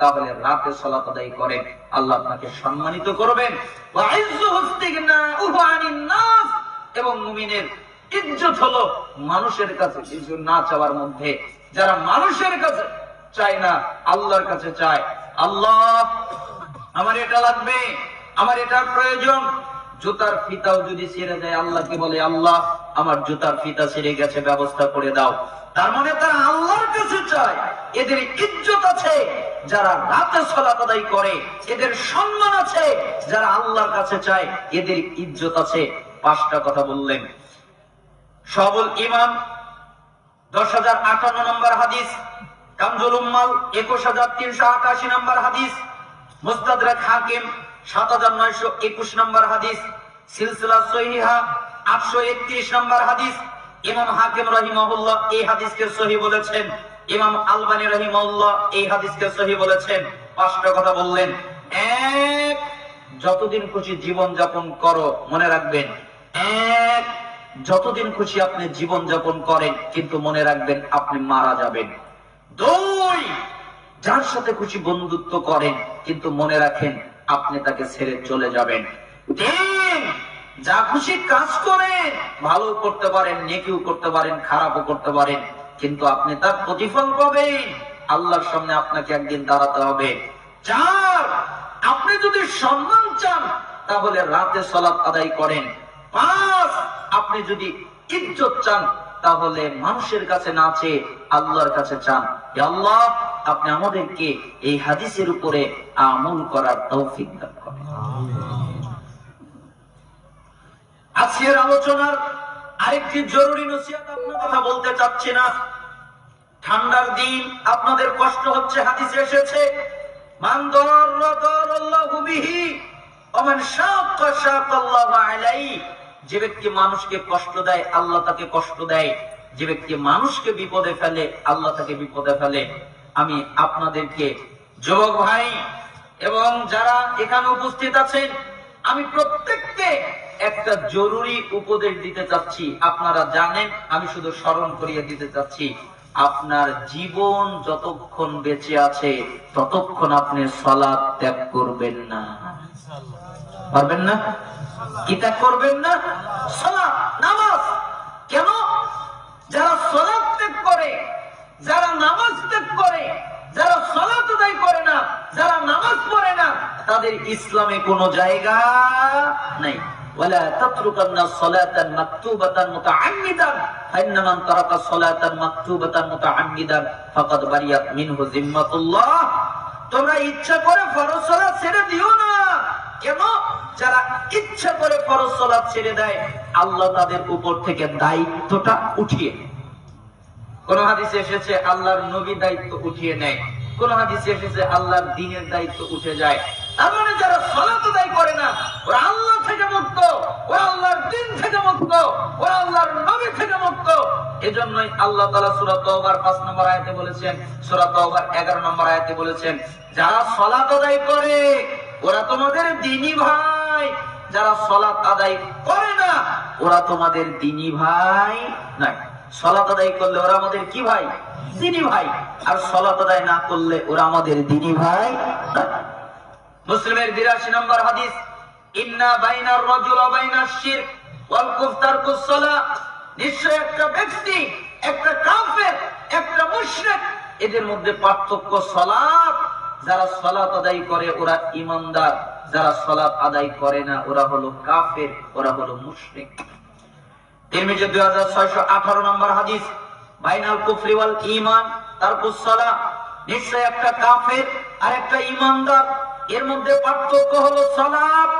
তাহলে রাতে সলাত আদায় করেন। আল্লাহ আপনাকে সম্মানিত করবেন। এবং মুমিনের ইজ্জত হলো মানুষের কাছে কিছু না চাওয়ার মধ্যে। যারা মানুষের কাছে চায় না, আল্লাহর কাছে চায়। আল্লাহ, আমার এটা লাগবে, আমার এটার প্রয়োজন। জুতার ফিতাও যদি ছিঁড়ে যায় আল্লাহকে বলে, আল্লাহ, আমার জুতার ফিতা ছিঁড়ে গেছে, ব্যবস্থা করে দাও। তার মানে তারা আল্লাহর কাছে চায়। এদের ইজ্জত আছে। যারা রাতে সলাত আদায় করে, এদের সম্মান আছে। যারা আল্লাহর কাছে চায়, এদের ইজ্জত আছে। পাঁচটা কথা বললেন। সবল ইমাম দশ হাজার আটান্ন নম্বর হাদিস। কামজুল উম্মাল, একুশ হাজার তিনশো আটাশি নম্বর হাদিস। মুস্তাদরাক হাকিম, সাত হাজার নয়শো একুশ নম্বর হাদিস। সিলসিলা সহিহা, আটশো একত্রিশ নম্বর হাদিস। ইমাম হাকিম রহিমহুল্লাহ এই হাদিসকে সহি বলেছেন। ইমাম আলবানী রহিমউল্লাহ এই হাদিসকে সহি বলেছেন, পাঁচটা কথা বললেন। এক, যতদিন খুশি জীবন যাপন করো, মনে রাখবেন। এক, যতদিন খুশি আপনি জীবন যাপন করেন, কিন্তু মনে রাখবেন আপনি মারা যাবেন। দুই, যার সাথে খুশি বন্ধুত্ব করেন, কিন্তু মনে রাখেন আপনি তাকে ছেড়ে চলে যাবেন। তিন, যা খুশি কাজ করেন ভালো করতে পারেন, নেকিও করতে পারেন, খারাপও করতে পারেন কিন্তু আপনি তার প্রতিফল পাবেন। আল্লাহর সামনে আপনাকে একদিন দাঁড়াতে হবে। চার আপনি যদি সম্মান চান তাহলে রাতে সলাপ আদায় করেন। পাঁচ আপনি যদি ইজ্জত চান তাহলে মানুষের কাছে না চেয়ে আল্লাহর কাছে চান। আল্লাহ আপনি আমাদেরকে এই হাদিসের উপরে আমল করার তৌফিক দান করেন। আজকের আলোচনার আরেকটি জরুরি নসিহত আপনার কথা বলতে চাচ্ছি না। ঠান্ডার দিন, আপনাদের কষ্ট হচ্ছে, হাদিসে এসেছে যে ব্যক্তি মানুষকে কষ্ট দেয়, আল্লাহ তাকে কষ্ট দেয়। যে ব্যক্তি মানুষকে বিপদে ফেলে, আল্লাহ তাকে বিপদে ফেলে। আমি আপনাদেরকে, যুবক ভাই এবং যারা এখানে উপস্থিত আছেন, আমি প্রত্যেককে একটা জরুরি উপদেশ দিতে চাচ্ছি। আপনারা জানেন, আমি শুধু স্মরণ করিয়ে দিতে চাচ্ছি। আপনার জীবন যতক্ষণ বেঁচে আছে, ততক্ষণ আপনি সলাদ ত্যাগ করবেন না। পারবেন না? কি ত্যাগ করবেন না? সলাদ নামাজ। কেন? যারা সলাদ ত্যাগ করে, যারা নামাজ ত্যাগ করে, যারা সলাত আদায় করে না, যারা নামাজ পড়ে না, তাদের ইসলামে কোনো জায়গা নাই। ولا تتركن صلاة مكتوبة متعمدا فإن من ترك صلاة مكتوبة متعمدا فقد بريت منه ذمة الله তোমরা ইচ্ছা করে ফরজ সালাত ছেড়ে দিও না কেন যারা ইচ্ছা করে ফরজ সালাত ছেড়ে দেয় আল্লাহ তাদের উপর থেকে দায়িত্বটা উঠিয়ে নেয়। কোন হাদিসে এসেছে আল্লাহর নবী দায়িত্ব উঠিয়ে নেয় কোন হাদিসে এসেছে আল্লাহর দিনের দায়িত্ব উঠে যায় মানে যারা সলাত আদায় করে না, ওরা আল্লাহ থেকে মুক্ত, ওরা আল্লাহর দিন থেকে মুক্ত, ওরা আল্লাহর নবী থেকে মুক্ত। এজন্যই আল্লাহ তাআলা সূরা তওবার 5 নম্বর আয়াতে বলেছেন, সূরা তওবার 11 নম্বর আয়াতে বলেছেন, যারা সলাত আদায় করে, ওরা তোমাদের দিনী ভাই। যারা সলাত আদায় করে না, ওরা তোমাদের দিনী ভাই নাই সলাত আদায় করলে ওরা আমাদের কি ভাই? দিনী ভাই। আর সলাত আদায় না করলে ওরা আমাদের দিনী ভাই না। মুসলিমের বিরাশি নম্বর হাদিস, ইন্না বাইনার রজুল শিরক, ওয়াল কুফতার কুসলা নিশ্চয় একটা ব্যক্তি, একটা কাফের, একটা মুশরিক, এদের মধ্যে পার্থক্য যারা আদায় করে, ওরা ইমানদার যারা আদায় করে না, ওরা হলো কাফের, ওরা হলো মুশরিক। তিরমিজি 2618 নম্বর হাদিস, বাইনাল কুফরি ওয়াল নিশ্চয় একটা কাফের আর একটা ঈমানদার। এর মধ্যে পার্থক্য হলো সালাত।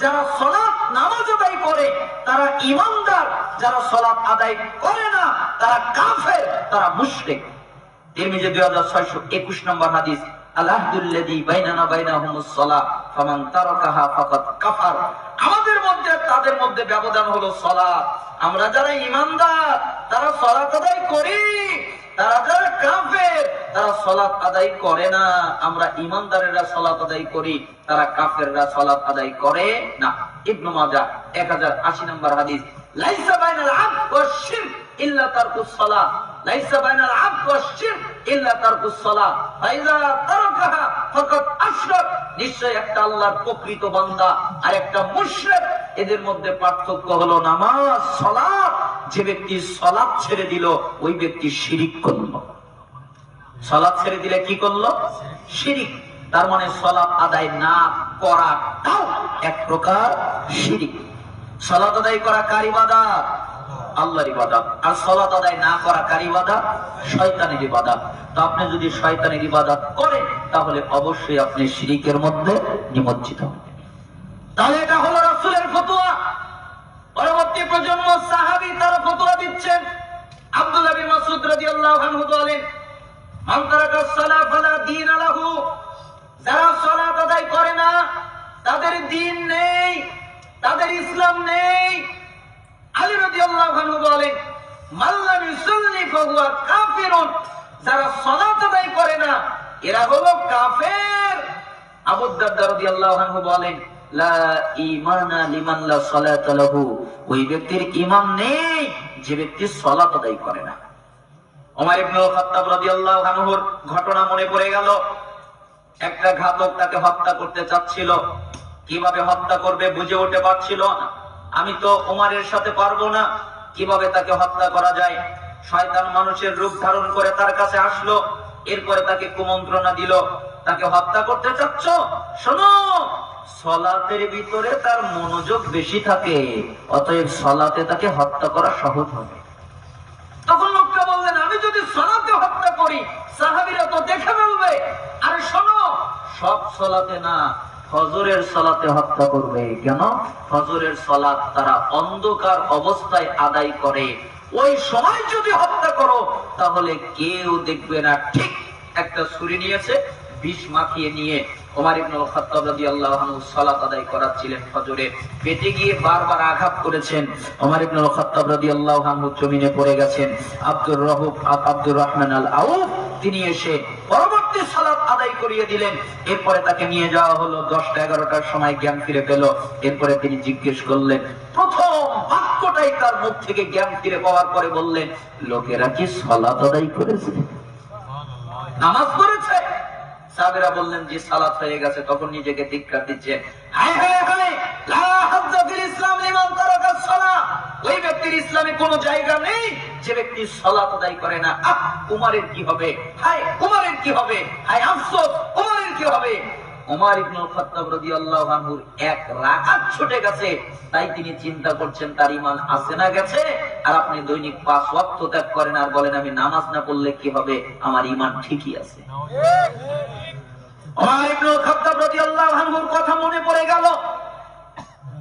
যারা সালাত নামাজ আদায় করে, তারা ঈমানদার। যারা সালাত আদায় করে না, তারা কাফের, তারা মুশরিক। তিরমিজি 2621 নম্বর হাদিস আলাহদুল্লাযী বাইনানা বাইনাহুমুস সালাহ, ফামান তারাকাহা ফাকাদ কাফার। আমাদের মধ্যে, তাদের মধ্যে ব্যবধান হলো আমরা যারা ঈমানদার, তারা সালাত আদায় করি। তারা যারা কাফের। তারা আদায় করে না। আমরা ঈমানদারেরা সালাত আদায় করি, তারা কাফেররা আদায় করে না। ইবনু মাজাহ 1080 নম্বর হাদিস, লাইসা বাইনাল ইল্লা লাইসা বাইনাল ইল্লা ফাইজা নিশ্চয় একটা আল্লাহর প্রকৃত বান্দা আর একটা মুশরিক। এদের মধ্যে পার্থক্য হলো নামাজ, সালাত যে ব্যক্তি সালাত ছেড়ে দিল, ওই ব্যক্তি শিরিক করল। সালাত ছেড়ে দিলে কি করল? শিরিক। তার মানে সালাত আদায় না করাটাও এক প্রকার শিরিক। সালাত আদায় করা কার ইবাদত? আল্লাহর ইবাদত। আর সালাত আদায় না করা কার ইবাদত? শয়তানের ইবাদত। তো আপনি যদি শয়তানের ইবাদত করেন, তাহলে অবশ্যই আপনি শিরিকের মধ্যে নিমজ্জিত হবেন। তাহলে এটা হলো রাসূলের ফতোয়া। পরবর্তী প্রজন্ম সাহাবী তারা ফতোয়া দিচ্ছেন। আব্দুল্লাহ বিন মাসউদ রাদিয়াল্লাহু আনহু বলেন, মান তারাকা সালাহ ফালা দীন লাহু। যারা সালাত আদায় করে না, তাদের দিন নেই, তাদের ইসলাম নেই। আলী রাদিয়াল্লাহু আনহু বলেন মাল্লাম ইউসাল্লি ফাহুয়া কাফিরুন। যারা সালাত আদায় করে না, এরা হলো কাফের। আবু দারদা রাদিয়াল্লাহু আনহু বলেন ওই ব্যক্তির নেই, যে ব্যক্তি আদায় করে না। ঘটনা মনে পড়ে গেল। একটা ঘাতক তাকে হত্যা করতে চাচ্ছিল। কীভাবে হত্যা করবে বুঝে উঠতে পারছিল না। আমি তো ওমারের সাথে পারব না। কীভাবে তাকে হত্যা করা যায়? শয়তান মানুষের রূপ ধারণ করে তার কাছে আসলো। এরপরে তাকে কুমন্ত্রণা দিল, তাকে হত্যা করতে চাচ্ছ? শোনো সলাতের ভিতরে তার মনোযোগ বেশি থাকে, অতএব সলাতে তাকে হত্যা করা সহজ হবে। তখন লোকটা বললেন, আমি যদি সলাতে হত্যা করি, সাহাবিরা তো দেখে ফেলবে। আরে শোনো, সব সলাতে না, ফজরের সলাতে হত্যা করবে। কেন? ফজরের সলাত তারা অন্ধকার অবস্থায় আদায় করে। ওই সময় যদি হত্যা করো, তাহলে কেউ দেখবে না। ঠিক একটা ছুরি নিয়েছে বিষ মাখিয়ে নিয়ে ওমর ইবনুল খাত্তাব রাদিয়াল্লাহু আনহু সালাত আদায় করাচ্ছিলেন ফজরে। পেটে গিয়ে বারবার আঘাত করেছেন ওমর ইবনুল খাত্তাব রাদিয়াল্লাহু আনহু জমিনে পড়ে গেছেন। আব্দুর রহুব আব্দুর রহমান আল আউফ তিনি এসে পরবর্তী সালাত আদায় করিয়ে দিলেন। এরপরে তাকে নিয়ে যাওয়া হলো দশটা এগারোটার সময় জ্ঞান ফিরে পেল। এরপরে তিনি জিজ্ঞেস করলেন প্রথম বাক্যটাই তার মুখ থেকে জ্ঞান ফিরে পাওয়ার পরে বললেন লোকেরা কি সালাত আদায় করেছে নামাজ পড়েছে? সাহাবীরা বললেন যে সালাত হয়ে গেছে। তখন নিজেকে ধিক্কার দিচ্ছে। ওই ব্যক্তির ইসলামে কোনো জায়গা নেই, যে ব্যক্তি সালাত আদায় করে না। আহ কি হবে? হায়, উমারের কি হবে? হায়, আফসোস, উমারের কি হবে? উমার ইবনুল খাত্তাব রাদিয়াল্লাহু আনহুর এক রাকাত ছুটে গেছে, তাই তিনি চিন্তা করছেন তার ঈমান আছে না গেছে, আর আপনি দৈনিক পাঁচ ওয়াক্ত ত্যাগ করেন আর বলেন, আমি নামাজ না পড়লে কি হবে আমার ঈমান ঠিকই আছে? ইবনুল খাত্তাব রাদিয়াল্লাহু আনহুর কথা মনে পড়ে গেল।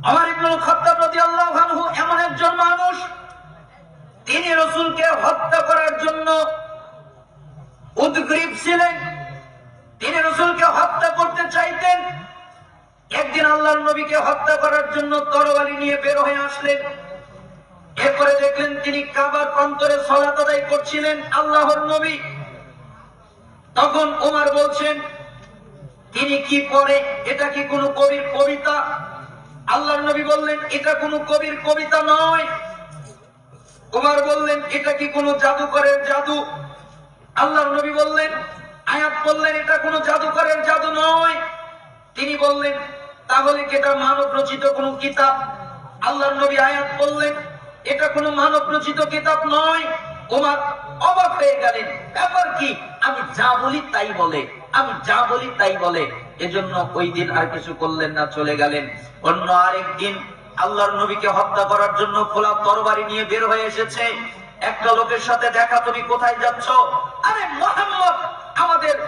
আমার ইবনুল খাত্তাব রাদিয়াল্লাহু আনহু এমন একজন মানুষ, তিনি রাসূলকে হত্যা করার জন্য উদ্গ্রীব ছিলেন। তিনি রাসূলকে হত্যা করতে চাইতেন। একদিন আল্লাহর নবীকে হত্যা করার জন্য তরবারি নিয়ে বের হয়ে আসলেন। এরপরে দেখলেন তিনি কাবার প্রান্তরে সালাত আদায় করছিলেন আল্লাহর নবী। তখন ওমর বলছেন, তিনি কি পড়ে এটা কি কোনো কবির কবিতা? আল্লাহর নবী বললেন, এটা কোনো কবির কবিতা নয়। উমার বললেন, এটা কি কোনো জাদুকরের জাদু? আল্লাহর নবী বললেন আয়াত বললেন, এটা কোনো জাদুকরের জাদু নয়। তিনি বললেন, তাহলে এটা মানব রচিত কোনো কিতাব? আল্লাহর নবী আয়াত বললেন, এটা কোনো মানব রচিত কিতাব নয়। ওমার অবাক হয়ে গেলেন, ব্যাপার কি? আমি যা বলি তাই বলে, আমি যা বলি তাই বলে। এজন্য ওই দিন আর কিছু করলেন না, চলে গেলেন। অন্য আরেক দিন আল্লাহর নবীকে হত্যা করার জন্য খোলা তরবারি নিয়ে বের হয়ে এসেছে। একটা লোকের সাথে দেখা, তুমি কোথায় যাচ্ছ? আরে মোহাম্মদ আমাদের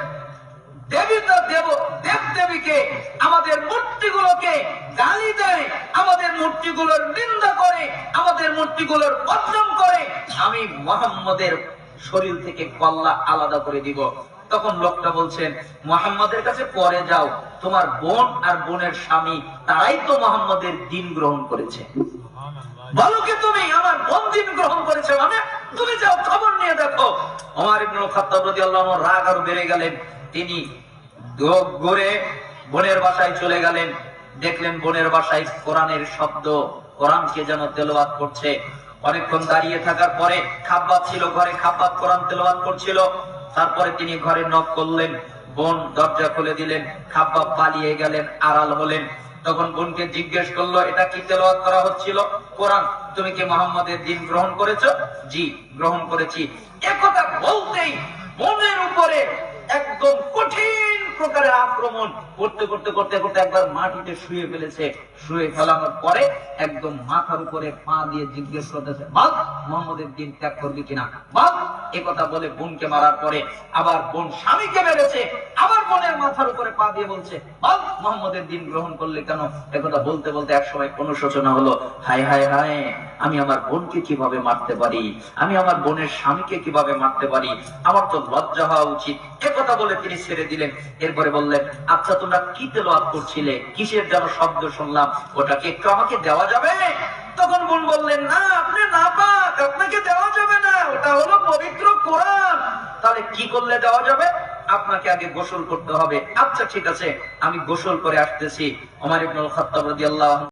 দেবীতা দেব দেব দেবীকে আমাদের মূর্তিগুলোকে গালি দেয়, আমাদের মূর্তিগুলোর নিন্দা করে, আমাদের মূর্তিগুলোর বদনাম করে। আমি মোহাম্মদের শরীর থেকে কল্লা আলাদা করে দিব। তখন লোকটা বলছেন, মোহাম্মদের কাছে পরে যাও। তোমার বোন আর বোনের স্বামী, তারাই তো মোহাম্মদের দিন গ্রহণ করেছে। বলো কি তুমি? আমার বোন দিন গ্রহণ করেছে মানে? তুমি যাও, খবর নিয়ে দেখো। আমার ইবনুল খাত্তাব রাদিয়াল্লাহু আনহু রাগ আরও বেড়ে গেলেন। তিনি গ- ঘুরে বোনের বাসায় চলে গেলেন। দেখলেন বোনের বাসায় কোরআনের শব্দ, কোরআনকে যেন তেলাওয়াত করছে। অনেকক্ষণ দাঁড়িয়ে থাকার পরে খাব্বাত ছিল ঘরে খাব্বাত কোরআন তেলাওয়াত করছিল। তারপরে তিনি ঘরে নক করলেন, বোন দরজা খুলে দিলেন, খাব্বাব পালিয়ে গেলেন, আড়াল হলেন। তখন বোনকে জিজ্ঞেস করল, এটা কি তেলাওয়াত করা হচ্ছিল? কোরআন। তুমি কি মোহাম্মদের দিন গ্রহণ করেছ? জি, গ্রহণ করেছি। একথা বলতেই বোনের উপরে একদম কঠিন প্রকারের আক্রমণ করতে করতে করতে করতে একবার মাটিতে শুয়ে ফেলেছে। শুয়ে ফেলানোর পরে একদম মাথার উপরে পা দিয়ে জিজ্ঞেস করতেছে বাদ মোহাম্মদের দিন ত্যাগ করবি কিনা? এ কথা বলে বোনকে মারার পরে আবার বোন স্বামীকে মেরেছে। আবার বোনের মাথার উপরে পা দিয়ে বলছে বাদ মোহাম্মদের দিন গ্রহণ করলে কেন? একথা বলতে বলতে এক একসময় অনুশোচনা হলো, হায় হায় হায়, আমি আমার বোনকে কীভাবে মারতে পারি? আমি আমার বোনের স্বামীকে কীভাবে মারতে পারি? আমার তো লজ্জা হওয়া উচিত। কথা বলে তিনি ছেড়ে দিলেন। এরপরে বললেন আচ্ছা তোমরা কি তেলাওয়াত করছিলে? কিসের যেন শব্দ শুনলাম? ওটাকে একটু আমাকে দেওয়া যাবে? তখন বোন বললেন, না, আপনি না পাক, আপনাকে দেওয়া যাবে না। ওটা হলো পবিত্র কোরআন। তাহলে কি করলে দেওয়া যাবে? আপনাকে আগে গোসল করতে হবে। আচ্ছা ঠিক আছে, আমি গোসল করে আসতেছি। আমার ইবনুল খাত্তাব রাদিয়াল্লাহু